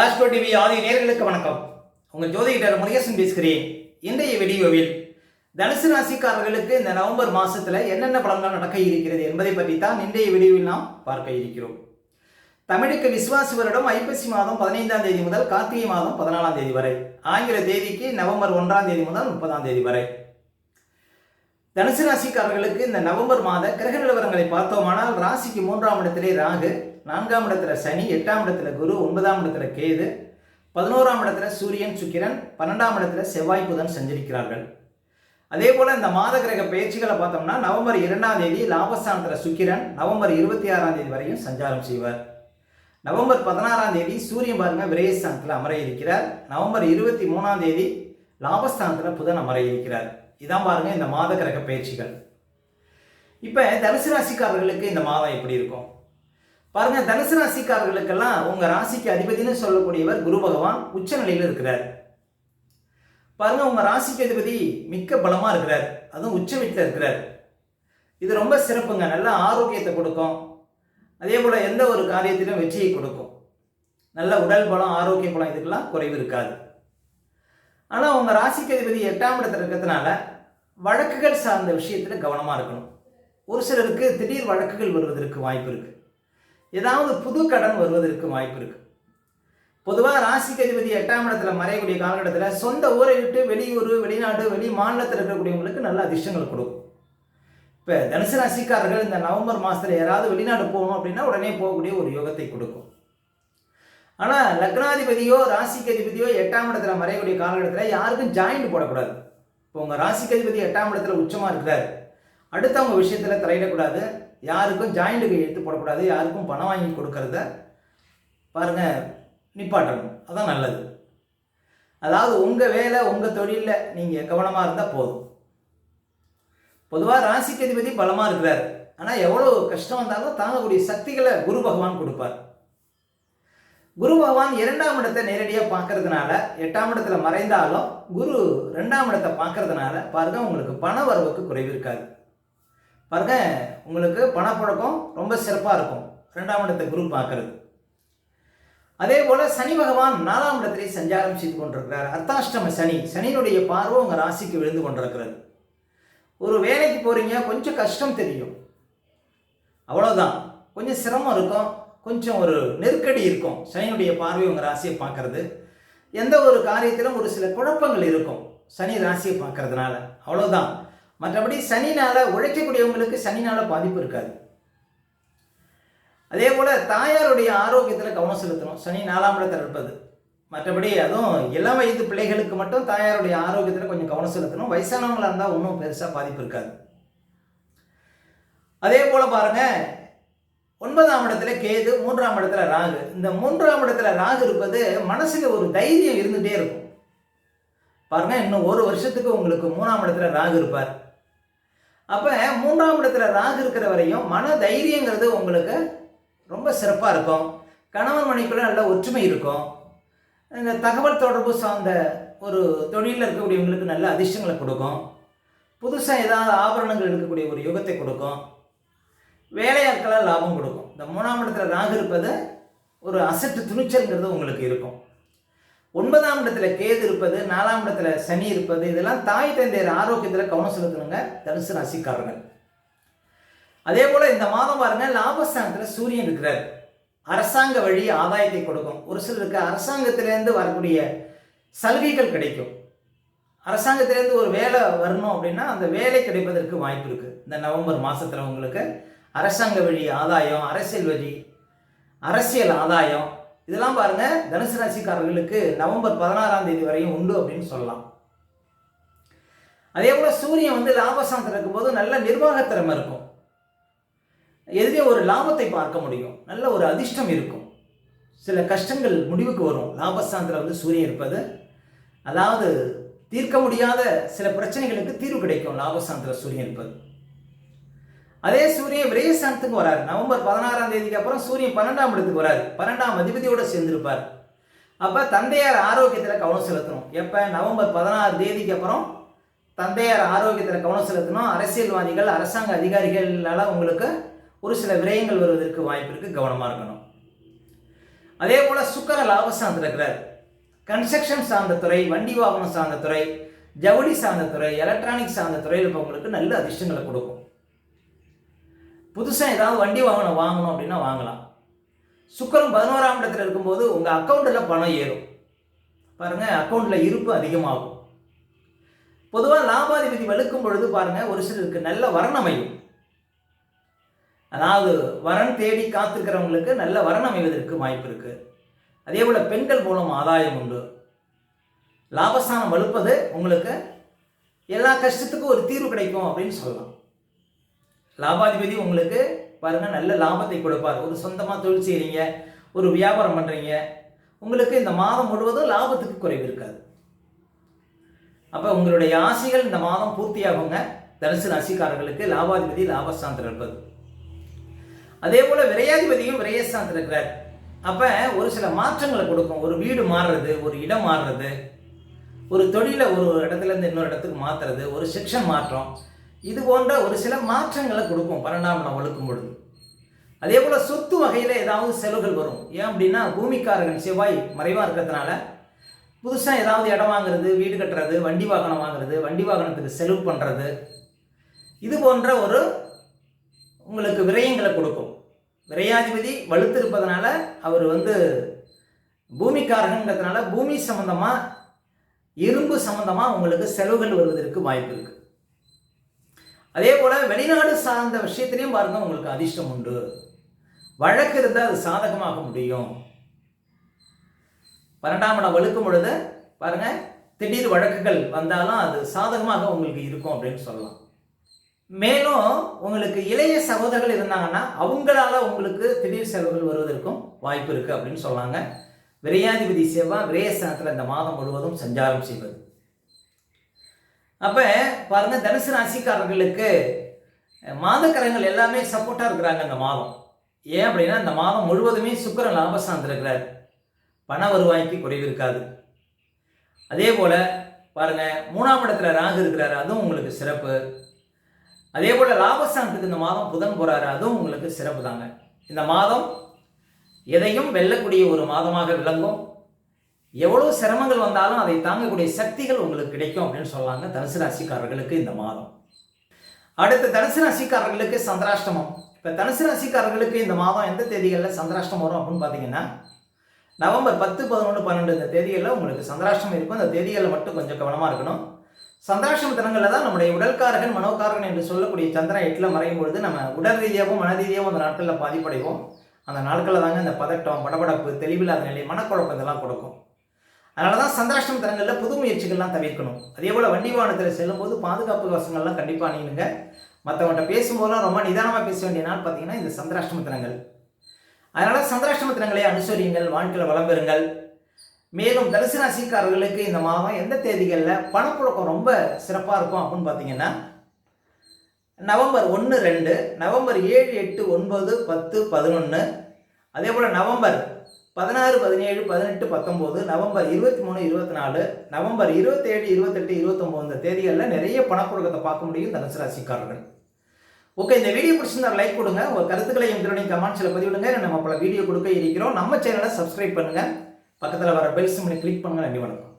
Astro TV ஆதி நேர்களுக்கு வணக்கம். உங்கள் ஜோதிடர் முருகேசன் பேசுகிறேன். இன்றைய வீடியோவில் தனுசு ராசிக்காரர்களுக்கு இந்த நவம்பர் மாதத்தில் என்னென்ன பலன்கள் நடக்க இருக்கிறது என்பதை பற்றி தான் இன்றைய வீடியோவில் நாம் பார்க்க இருக்கிறோம். தமிழுக்கு விசுவாசி வருடம் ஐப்பசி மாதம் பதினைந்தாம் தேதி முதல் கார்த்திகை மாதம் பதினாலாம் தேதி வரை ஆங்கில தேதிக்கு நவம்பர் ஒன்றாம் தேதி முதல் முப்பதாம் தேதி வரை. தனுசு ராசிக்காரர்களுக்கு இந்த நவம்பர் மாத கிரக நிலவரங்களை பார்த்தோமானால் ராசிக்கு மூன்றாம் இடத்திலே ராகு நான்காம் இடத்துல சனி எட்டாம் இடத்துல குரு ஒன்பதாம் இடத்துல கேது பதினோராம் இடத்துல சூரியன் சுக்கிரன் பன்னெண்டாம் இடத்துல செவ்வாய் புதன் சஞ்சரிக்கிறார்கள். அதே போல இந்த மாத கிரக பயிற்சிகளை பார்த்தோம்னா நவம்பர் இரண்டாம் தேதி லாபஸ்தானத்தில் சுக்கிரன் நவம்பர் இருபத்தி ஆறாம் தேதி வரையும் சஞ்சாரம் செய்வார். நவம்பர் பதினாறாம் தேதி சூரியன் பாருங்க விரயஸ்தானத்தில் அமர இருக்கிறார் நவம்பர் இருபத்தி மூணாம் தேதி லாபஸ்தானத்தில் புதன் அமர இருக்கிறார் இதான் பாருங்க இந்த மாத கிரக பயிற்சிகள். இப்போ தனுசு ராசிக்காரர்களுக்கு இந்த மாதம் எப்படி இருக்கும்? பாருங்க தனுசு ராசிக்காரர்களுக்கெல்லாம் உங்க ராசிக்கு அதிபதினு சொல்லக்கூடியவர் குரு பகவான் உச்ச நிலையில் இருக்கிறார். பாருங்க உங்க ராசிக்கு அதிபதி மிக்க பலமா இருக்கிறார். அதுவும் உச்ச வீட்டில் இருக்கிறார். இது ரொம்ப சிறப்புங்க. நல்ல ஆரோக்கியத்தை கொடுக்கும். அதே போல எந்த ஒரு காரியத்திலும் வெற்றியை கொடுக்கும். நல்ல உடல் பலம் ஆரோக்கிய பலம் இதுக்கெல்லாம் குறைவு இருக்காது. ஆனால் உங்கள் ராசிக்கு அதிபதி எட்டாம் இடத்துல இருக்கிறதுனால வழக்குகள் சார்ந்த விஷயத்தில் கவனமாக இருக்கணும். ஒரு சிலருக்கு திடீர் வழக்குகள் வருவதற்கு வாய்ப்பு இருக்குது ஏதாவது புது கடன் வருவதற்கு வாய்ப்பு இருக்குது பொதுவாக ராசிக்கு அதிபதி எட்டாம் இடத்துல மறையக்கூடிய காலகட்டத்தில் சொந்த ஊரை விட்டு வெளியூர் வெளிநாடு வெளி மாநிலத்தில் இருக்கக்கூடியவங்களுக்கு நல்ல அதிர்ஷ்டங்கள் கொடுக்கும். இப்போ தனுசு ராசிக்காரர்கள் இந்த நவம்பர் மாதத்தில் யாராவது வெளிநாடு போகணும் அப்படின்னா உடனே போகக்கூடிய ஒரு யோகத்தை கொடுக்கும். ஆனால் லக்னாதிபதியோ ராசிக்கு அதிபதியோ எட்டாம் இடத்துல மறையக்கூடிய காலகட்டத்தில் யாருக்கும் ஜாயிண்ட் போடக்கூடாது. இப்போ உங்கள் ராசிக்கு அதிபதி எட்டாம் இடத்துல உச்சமாக இருக்கிறார். அடுத்தவங்க விஷயத்தில் தலையிடக்கூடாது. யாருக்கும் ஜாயிண்ட்டுக்கு எடுத்து போடக்கூடாது யாருக்கும் பணம் வாங்கி கொடுக்கறத பாருங்க நிப்பாட்டணும். அதான் நல்லது. அதாவது உங்கள் வேலை உங்கள் தொழிலில் நீங்கள் கவனமாக இருந்தால் போதும். பொதுவாக ராசிக்கு அதிபதி பலமாக இருக்கிறார். ஆனால் எவ்வளோ கஷ்டம் வந்தாலும் தாங்கக்கூடிய சக்திகளை குரு பகவான் கொடுப்பார். குரு பகவான் இரண்டாம் இடத்தை நேரடியாக பார்க்கறதுனால எட்டாம் இடத்துல மறைந்தாலும் குரு ரெண்டாம் இடத்தை பார்க்கறதுனால பாருங்க உங்களுக்கு பண வரவுக்கு குறைவு இருக்காது. பாருங்க உங்களுக்கு பணப்புழக்கம் ரொம்ப சிறப்பாக இருக்கும். ரெண்டாம் இடத்தை குரு பார்க்கறது. அதே போல் சனி பகவான் நாலாம் இடத்திலே சஞ்சாரம் செய்து கொண்டிருக்கிறார். அர்த்தாஷ்டம சனி சனியினுடைய பார்வை உங்கள் ராசிக்கு விழுந்து கொண்டிருக்கிறது. ஒரு வேலைக்கு போகிறீங்க கொஞ்சம் கஷ்டம் தெரியும். அவ்வளோதான் கொஞ்சம் சிரமம் இருக்கும் கொஞ்சம் ஒரு நெருக்கடி இருக்கும். சனியுடைய பார்வை உங்கள் ராசியை பார்க்கறது. எந்த ஒரு காரியத்திலும் ஒரு சில குழப்பங்கள் இருக்கும். சனி ராசியை பார்க்கறதுனால. அவ்வளோதான் மற்றபடி சனினால் உழைக்கக்கூடியவங்களுக்கு சனினால் பாதிப்பு இருக்காது. அதே போல் தாயாருடைய ஆரோக்கியத்தில் கவனம் செலுத்தணும். சனி நாலாம் இடத்தில் இருப்பது. மற்றபடி அதுவும் இளம் வயது பிள்ளைகளுக்கு மட்டும் தாயாருடைய ஆரோக்கியத்தில் கொஞ்சம் கவனம் செலுத்தணும். வயசானவங்களாக இருந்தால் ஒன்றும் பெருசாக பாதிப்பு இருக்காது. அதே போல் பாருங்கள் ஒன்பதாம் இடத்துல கேது மூன்றாம் இடத்துல ராகு. இந்த மூன்றாம் இடத்துல ராகு இருப்பது மனசுக்கு ஒரு தைரியம் இருந்துகிட்டே இருக்கும். பாருங்கள் இன்னும் ஒரு வருஷத்துக்கு உங்களுக்கு மூணாம் இடத்துல ராகு இருப்பார். அப்போ மூன்றாம் இடத்துல ராகு இருக்கிற வரையும் மன தைரியங்கிறது உங்களுக்கு ரொம்ப சிறப்பாக இருக்கும். கணவன் மனைக்குள்ளே நல்ல ஒற்றுமை இருக்கும். இந்த தகவல் தொடர்பு சார்ந்த ஒரு தொழிலில் இருக்கக்கூடியவங்களுக்கு நல்ல அதிர்ஷ்டங்களை கொடுக்கும். புதுசாக ஏதாவது ஆபரணங்கள் இருக்கக்கூடிய ஒரு யுகத்தை கொடுக்கும். வேலையாட்களால் லாபம் கொடுக்கும். இந்த மூணாம் இடத்துல ராகு இருப்பது ஒரு அசட்டு துணிச்சல்ங்கிறது உங்களுக்கு இருக்கும். ஒன்பதாம் இடத்துல கேது இருப்பது நாலாம் இடத்துல சனி இருப்பது இதெல்லாம் தாய் தந்தையர் ஆரோக்கியத்தில் கவனம் செலுத்தணுங்க தனுசு ராசிக்காரர்கள். அதே போல இந்த மாதம் பாருங்க லாபஸ்தானத்தில் சூரியன் இருக்கிறார். அரசாங்க வழி ஆதாயத்தை கொடுக்கும். ஒரு சிலருக்கு அரசாங்கத்திலேருந்து வரக்கூடிய சலுகைகள் கிடைக்கும். அரசாங்கத்திலேருந்து ஒரு வேலை வரணும் அப்படின்னா அந்த வேலை கிடைப்பதற்கு வாய்ப்பு இருக்கு. இந்த நவம்பர் மாசத்துல உங்களுக்கு அரசாங்க வழி ஆதாயம் அரசியல் வழி அரசியல் ஆதாயம் இதெல்லாம் பாருங்க தனுசு ராசிக்காரர்களுக்கு நவம்பர் பதினாறாம் தேதி வரையும் உண்டு அப்படின்னு சொல்லலாம். அதே போல சூரியன் வந்து லாபஸ்தானத்தில் இருக்கும்போது நல்ல நிர்வாகத்திறமை இருக்கும். எதிரே ஒரு லாபத்தை பார்க்க முடியும். நல்ல ஒரு அதிர்ஷ்டம் இருக்கும். சில கஷ்டங்கள் முடிவுக்கு வரும். லாபஸ்தானத்தில் வந்து சூரியன் இருப்பது அதாவது தீர்க்க முடியாத சில பிரச்சனைகளுக்கு தீர்வு கிடைக்கும். லாபஸ்தானத்தில் சூரியன் இருப்பது. அதே சூரியன் விரயஸ்தானத்துக்கு வராரு. நவம்பர் பதினாறாம் தேதிக்கு அப்புறம் சூரியன் பன்னெண்டாம் இடத்துக்கு வராரு. பன்னெண்டாம் அதிபதியோட சேர்ந்திருப்பார். அப்போ தந்தையார் ஆரோக்கியத்தில் கவனம் செலுத்தணும். எப்போ? நவம்பர் பதினாறு தேதிக்கு அப்புறம் தந்தையார் ஆரோக்கியத்தில் கவனம் செலுத்தணும். அரசியல்வாதிகள் அரசாங்க அதிகாரிகளால் உங்களுக்கு ஒரு சில விரயங்கள் வருவதற்கு வாய்ப்பு இருக்குது கவனமாக இருக்கணும். அதே போல் சுக்கர லாபஸ்தானத்தில் இருக்கிறார். கன்ஸ்ட்ரக்ஷன் சார்ந்த துறை வண்டி வாகனம் சார்ந்த துறை ஜவுளி சார்ந்த துறை எலக்ட்ரானிக் சார்ந்த துறையில் உங்களுக்கு நல்ல அதிர்ஷ்டங்களை கொடுக்கும். புதுசாக ஏதாவது வண்டி வாகனம் வாங்கணும் அப்படின்னா வாங்கலாம். சுக்கரம் பதினோராம் இடத்துல இருக்கும்போது உங்கள் அக்கௌண்ட்டில் பணம் ஏறும். பாருங்கள் அக்கௌண்ட்டில் இருப்பு அதிகமாகும். பொதுவாக லாபாதிபதி வலுக்கும் பொழுது பாருங்கள் ஒரு சிலருக்கு நல்ல வரன் அமையும். அதாவது வரன் தேடி காத்திருக்கிறவங்களுக்கு நல்ல வரன் அமைவதற்கு வாய்ப்பு இருக்குது அதே போல் பெண்கள் மூலம் ஆதாயம் உண்டு. லாபஸ்தானம் வலுப்பது உங்களுக்கு எல்லா கஷ்டத்துக்கும் ஒரு தீர்வு கிடைக்கும் அப்படின்னு சொல்லலாம். லாபாதிபதி உங்களுக்கு பாருங்க நல்ல லாபத்தை கொடுப்பார். ஒரு சொந்தமாக தொழில் செய்கிறீங்க ஒரு வியாபாரம் பண்ணுறீங்க உங்களுக்கு இந்த மாதம் முழுவதும் லாபத்துக்கு குறைவு இருக்காது. அப்போ உங்களுடைய ஆசைகள் இந்த மாதம் பூர்த்தியாகுங்க. தனுசு ராசிக்காரர்களுக்கு லாபாதிபதி லாபஸ்தானத்தில் இருப்பது அதே போல் விரையாதிபதியும் விரயஸ்தானத்தில் இருக்கிறார். அப்போ ஒரு சில மாற்றங்களை கொடுக்கும். ஒரு வீடு மாறுறது ஒரு இடம் மாறுறது ஒரு தொழிலை ஒரு இடத்துல இருந்து இன்னொரு இடத்துக்கு மாற்றுறது ஒரு செக்ஷன் மாற்றம் இது போன்ற ஒரு சில மாற்றங்களை கொடுக்கும் பன்னெண்டாம் இடம் ஒழுக்கும் பொழுது. அதே போல் சொத்து வகையில் ஏதாவது செலவுகள் வரும். ஏன் அப்படின்னா பூமிக்காரர்கள் செவ்வாய் மறைவாக இருக்கிறதுனால புதுசாக ஏதாவது இடம் வாங்குறது வீடு கட்டுறது வண்டி வாகனம் வாங்குறது வண்டி வாகனத்துக்கு செலவு பண்ணுறது இது போன்ற ஒரு உங்களுக்கு விரயங்களை கொடுக்கும். விரையாதிபதி வலுத்திருப்பதனால அவர் வந்து பூமிக்காரகங்கிறதுனால பூமி சம்பந்தமாக இரும்பு சம்பந்தமாக உங்களுக்கு செலவுகள் வருவதற்கு வாய்ப்பு இருக்குது அதே போல் வெளிநாடு சார்ந்த விஷயத்திலையும் பாருங்க உங்களுக்கு அதிர்ஷ்டம் உண்டு. வழக்கு இருந்தால் அது சாதகமாக முடியும். பன்னெண்டாம் இடம் வழுக்கும் பொழுது பாருங்க திடீர் வழக்குகள் வந்தாலும் அது சாதகமாக உங்களுக்கு இருக்கும் அப்படின்னு சொல்லலாம். மேலும் உங்களுக்கு இளைய சகோதரர்கள் இருந்தாங்கன்னா அவங்களால உங்களுக்கு திடீர் செலவுகள் வருவதற்கும் வாய்ப்பு இருக்குது அப்படின்னு சொல்லாங்க. விரையாதிபதி செவ்வாய் விரயஸ்தானத்தில் இந்த மாதம் முழுவதும் சஞ்சாரம் செய்வது. அப்போ பாருங்க தனுசு ராசிக்காரர்களுக்கு மாதக்கரங்கள் எல்லாமே சப்போர்ட்டாக இருக்கிறாங்க இந்த மாதம். ஏன் அப்படின்னா இந்த மாதம் முழுவதுமே சுக்கரன் லாபஸ்தான் இருக்கிறார். பண வருவாய்க்கு குறைவு இருக்காது. அதே போல் பாருங்க மூணாம் இடத்துல ராகு இருக்கிறாரு அதுவும் உங்களுக்கு சிறப்பு. அதே போல் லாபஸ்தானத்துக்கு இந்த மாதம் புதன் போகிறாரு அதுவும் உங்களுக்கு சிறப்பு தாங்க இந்த மாதம் எதையும் வெல்லக்கூடிய ஒரு மாதமாக விளங்கும். எவ்வளோ சிரமங்கள் வந்தாலும் அதை தாங்கக்கூடிய சக்திகள் உங்களுக்கு கிடைக்கும் அப்படின்னு சொல்லாங்க தனுசு ராசிக்காரர்களுக்கு இந்த மாதம். அடுத்து தனுசு ராசிக்காரர்களுக்கு சந்திராஷ்டமம். இப்போ தனுசு ராசிக்காரர்களுக்கு இந்த மாதம் எந்த தேதிகளில் சந்திராஷ்டமம் வரும் அப்படின்னு பார்த்தீங்கன்னா நவம்பர் பத்து பதினொன்று பன்னெண்டு இந்த தேதிகளில் உங்களுக்கு சந்திராஷ்டமம் இருக்கும். அந்த தேதிகளில் மட்டும் கொஞ்சம் கவனமாக இருக்கணும். சந்திராஷ்டம தினங்களில் தான் நம்முடைய உடல்காரகன் மனோகாரகன் என்று சொல்லக்கூடிய சந்திரன் எட்டில் மறையும் பொழுது நம்ம உடல் ரீதியாகவும் மன ரீதியாகவும் அந்த நாட்களில் பாதிப்படைவோம். அந்த நாட்களில் தாங்க இந்த பதட்டம் படபடப்பு தெளிவில்லாத நிலை மனக்குழப்பம் இதெல்லாம் கொடுக்கும். அதனால தான் சந்திராஷ்டம தரங்களில் புது முயற்சிகள்லாம் தவிர்க்கணும். அதே போல் வண்டி வாகனத்தில் செல்லும்போது பாதுகாப்பு கவசங்கள்லாம் கண்டிப்பாக அணியுங்க மற்றவங்கள்ட்ட பேசும்போதெல்லாம் ரொம்ப நிதானமாக பேச வேண்டிய நாள் பார்த்தீங்கன்னா இந்த சந்திராஷ்டம தினங்கள். அதனால் சந்திராஷ்டம தினங்களை அனுசரியுங்கள் வாழ்க்கையில் வளம் பெறுங்கள். மேலும் தனுசு ராசிக்காரர்களுக்கு இந்த மாதம் எந்த தேதிகளில் பணப்புழக்கம் ரொம்ப சிறப்பாக இருக்கும் அப்படின்னு பார்த்தீங்கன்னா நவம்பர் ஒன்று ரெண்டு நவம்பர் ஏழு எட்டு ஒன்பது பத்து பதினொன்று அதே போல் நவம்பர் பதினாறு பதினேழு பதினெட்டு பத்தொம்போது நவம்பர் இருபத்தி மூணு இருபத்தி நாலு நவம்பர் இருபத்தேழு இருபத்தெட்டு இருபத்தொம்போது இந்த தேதிகளில் நிறைய பணப்புழக்கத்தை பார்க்க முடியும் தனுசு ராசிக்காரர்கள். ஓகே இந்த வீடியோ பிடிச்சிருந்தா லைக் கொடுங்க உங்கள் கருத்துக்களை எங்களுடைய கமெண்ட்ஸில் பதிவிடுங்க. நம்ம பல வீடியோ கொடுக்க இருக்கிறோம். நம்ம சேனலை சப்ஸ்கிரைப் பண்ணுங்கள் பக்கத்தில் வர பெல் சிம்னி கிளிக் பண்ணுங்கள் நன்றி வணக்கம்.